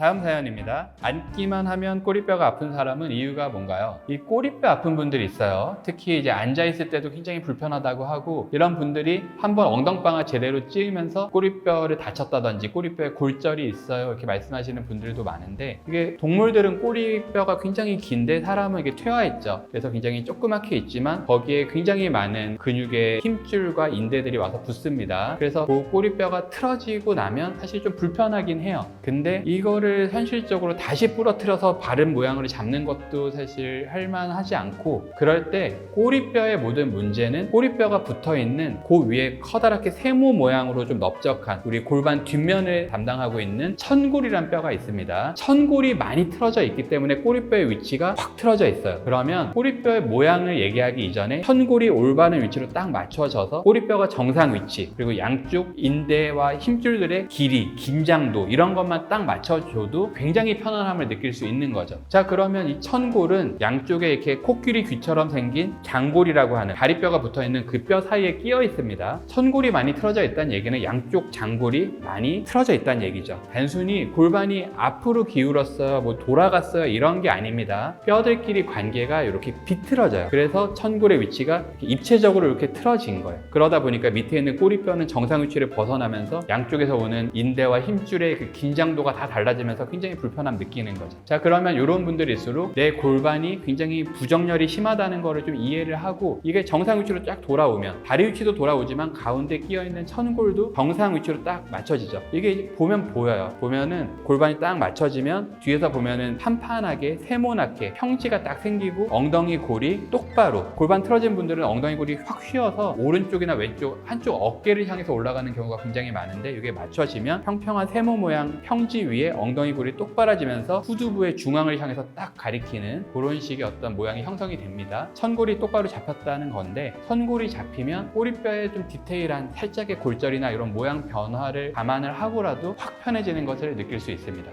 다음 사연입니다. 앉기만 하면 꼬리뼈가 아픈 사람은 이유가 뭔가요? 이 꼬리뼈 아픈 분들이 있어요. 특히 이제 앉아 있을 때도 굉장히 불편하다고 하고 이런 분들이 한번 엉덩방아 제대로 찌으면서 꼬리뼈를 다쳤다든지 꼬리뼈에 골절이 있어요. 이렇게 말씀하시는 분들도 많은데 이게 동물들은 꼬리뼈가 굉장히 긴데 사람은 이게 퇴화 있죠. 그래서 굉장히 조그맣게 있지만 거기에 굉장히 많은 근육의 힘줄과 인대들이 와서 붙습니다. 그래서 그 꼬리뼈가 틀어지고 나면 사실 좀 불편하긴 해요. 근데 이거를 현실적으로 다시 부러뜨려서 바른 모양으로 잡는 것도 사실 할만하지 않고 그럴 때 꼬리뼈의 모든 문제는 꼬리뼈가 붙어 있는 그 위에 커다랗게 세모 모양으로 좀 넓적한 우리 골반 뒷면을 담당하고 있는 천골이란 뼈가 있습니다. 천골이 많이 틀어져 있기 때문에 꼬리뼈의 위치가 확 틀어져 있어요. 그러면 꼬리뼈의 모양을 얘기하기 이전에 천골이 올바른 위치로 딱 맞춰져서 꼬리뼈가 정상 위치 그리고 양쪽 인대와 힘줄들의 길이, 긴장도 이런 것만 딱 맞춰줘 도 굉장히 편안함을 느낄 수 있는 거죠. 자 그러면 이 천골은 양쪽에 이렇게 코끼리 귀처럼 생긴 장골이라고 하는 다리뼈가 붙어 있는 그 뼈 사이에 끼어 있습니다. 천골이 많이 틀어져 있다는 얘기는 양쪽 장골이 많이 틀어져 있다는 얘기죠. 단순히 골반이 앞으로 기울었어요, 뭐 돌아갔어요 이런 게 아닙니다. 뼈들끼리 관계가 이렇게 비틀어져요. 그래서 천골의 위치가 입체적으로 이렇게 틀어진 거예요. 그러다 보니까 밑에 있는 꼬리뼈는 정상 위치를 벗어나면서 양쪽에서 오는 인대와 힘줄의 그 긴장도가 다 달라지면서 굉장히 불편함 느끼는 거죠. 자 그러면 이런 분들일수록 내 골반이 굉장히 부정렬이 심하다는 거를 좀 이해를 하고 이게 정상 위치로 쫙 돌아오면 다리 위치도 돌아오지만 가운데 끼어 있는 천골도 정상 위치로 딱 맞춰지죠. 이게 보면 보여요. 보면은 골반이 딱 맞춰지면 뒤에서 보면은 판판하게 세모나게 평지가 딱 생기고 엉덩이 골이 똑바로 골반 틀어진 분들은 엉덩이 골이 확 휘어서 오른쪽이나 왼쪽 한쪽 어깨를 향해서 올라가는 경우가 굉장히 많은데 이게 맞춰지면 평평한 세모 모양 평지 위에 엉덩이 골이 똑바라지면서 후두부의 중앙을 향해서 딱 가리키는 그런 식의 어떤 모양이 형성이 됩니다. 천골이 똑바로 잡혔다는 건데 천골이 잡히면 꼬리뼈에 좀 디테일한 살짝의 골절이나 이런 모양 변화를 감안을 하고라도 확 편해지는 것을 느낄 수 있습니다.